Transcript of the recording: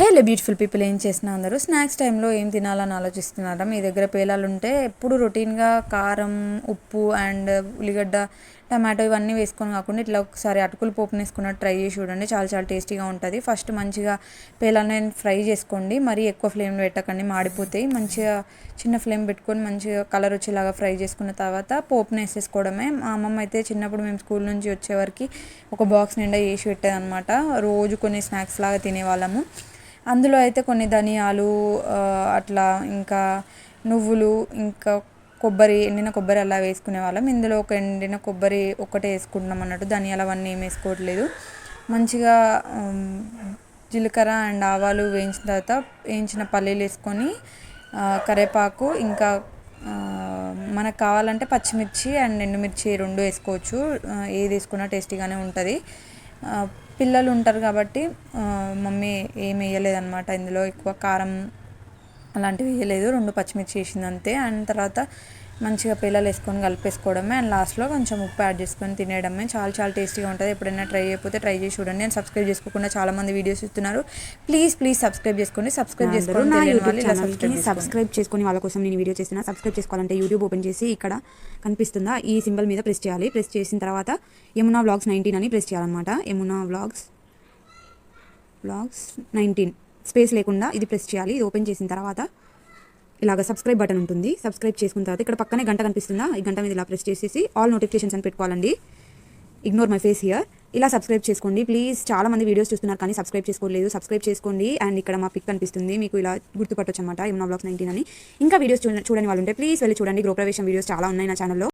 హేలే beautiful people ఏం చేస్తున్నా అందరూ? స్నాక్స్ టైంలో ఏం తినాలని ఆలోచిస్తున్నారా? మీ దగ్గర పేలాలు ఉంటే ఎప్పుడు రొటీన్గా కారం ఉప్పు అండ్ ఉల్లిగడ్డ టమాటో ఇవన్నీ వేసుకొని కాకుండా ఇట్లా ఒకసారి అటుకులు పోపుని వేసుకున్నట్టు ట్రై చేసి చూడండి. చాలా చాలా టేస్టీగా ఉంటుంది. ఫస్ట్ మంచిగా పేలాలని ఫ్రై చేసుకోండి. మరీ ఎక్కువ ఫ్లేమ్లో పెట్టకండి. మాడిపోతాయి. మంచిగా చిన్న ఫ్లేమ్ పెట్టుకొని మంచిగా కలర్ వచ్చేలాగా ఫ్రై చేసుకున్న తర్వాత పోపుని వేసేసుకోవడమే మా అమ్మమ్మ అయితే చిన్నప్పుడు మేము స్కూల్ నుంచి వచ్చేవరకు ఒక బాక్స్ నిండా వేసి పెట్టేది అనమాట రోజు కొన్ని స్నాక్స్ లాగా తినేవాళ్ళము. అందులో అయితే కొన్ని ధనియాలు అట్లా ఇంకా నువ్వులు ఇంకా కొబ్బరి ఎండిన కొబ్బరి అలా వేసుకునే వాళ్ళం. ఇందులో ఒక ఎండిన కొబ్బరి ఒక్కటే వేసుకుంటున్నాం అన్నట్టు. ధనియాలు అవన్నీ ఏం వేసుకోవట్లేదు. మంచిగా జీలకర్ర అండ్ ఆవాలు వేయించిన తర్వాత వేయించిన పల్లీలు వేసుకొని కరేపాకు కరివేపాకు ఇంకా మనకు కావాలంటే పచ్చిమిర్చి అండ్ ఎండుమిర్చి రెండు వేసుకోవచ్చు. ఏది వేసుకున్నా టేస్టీగానే ఉంటుంది. పిల్లలు ఉంటారు కాబట్టి మమ్మీ ఏమి వేయలేదన్నమాట. ఇందులో ఎక్కువ కారం అలాంటివి వేయలేదు. రెండు పచ్చిమిర్చి వేసింది అంతే. అండ్ తర్వాత మంచిగా పిల్లలు వేసుకొని కలిపేసుకోవడమే. అండ్ లాస్ట్లో కొంచెం ఉప్పు యాడ్ చేసుకొని తినేయడమే. చాలా చాలా టేస్టీగా ఉంటుంది. ఎప్పుడైనా ట్రై చేయకపోతే ట్రై చేసి చూడండి. నేను సబ్స్క్రైబ్ చేసుకోకుండా చాలా మంది వీడియోస్ ఇస్తున్నారు ప్లీజ్ ప్లీజ్ సబ్స్క్రైబ్ చేసుకోండి సబ్స్క్రైబ్ చేసుకోండి నా యూట్యూబ్ ఛానల్కి సబ్స్క్రైబ్ చేసుకుని వాళ్ళ కోసం నేను వీడియో చేస్తున్నా. సబ్స్క్రైబ్ చేసుకోవాలంటే యూట్యూబ్ ఓపెన్ చేసి ఇక్కడ కనిపిస్తుందా? ఈ సింబల్ మీద ప్రెస్ చేయాలి. ప్రెస్ చేసిన తర్వాత యమునా వ్లాగ్స్ నైన్టీన్ అని ప్రెస్ చేయాలన్నమాట. Yamuna vlogs vlogs nineteen space లేకుండా ఇది ప్రెస్ చేయాలి. ఇది ఓపెన్ చేసిన తర్వాత ఇలాగ సబ్స్క్రైబ్ బటన్ ఉంటుంది. సబ్స్క్రైబ్ చేసుకున్న తర్వాత ఇక్కడ పక్కనే గంట కనిపిస్తుందా? ఈ గంట మీద ఇలా ప్రెస్ చేసేసి ఆల్ నోటిఫికేషన్స్ అని పెట్టుకోవాలండి. ఇగ్నోర్ మై ఫేస్ హియర్ ఇలా సబ్స్క్రైబ్ చేసుకోండి. ప్లీజ్ చాలా మంది వీడియోస్ చూస్తున్నారు కానీ సబ్స్క్రైబ్ చేసుకోలేదు. సబ్స్క్రైబ్ చేసుకోండి. అండ్ ఇక్కడ మా పిక్ కనిపిస్తుంది. మీకు ఇలా గుర్తుపట్టొచ్చు అనమాట యమునా బ్లాగ్స్ నైన్టీన్ అని. ఇంకా వీడియోస్ చూడ చూడని వాళ్ళు ఉంటే ప్లీజ్ వెళ్ళి చూడండి. గృహప్రవేశం వీడియోస్ చాలా ఉన్నాయి నా ఛానల్లో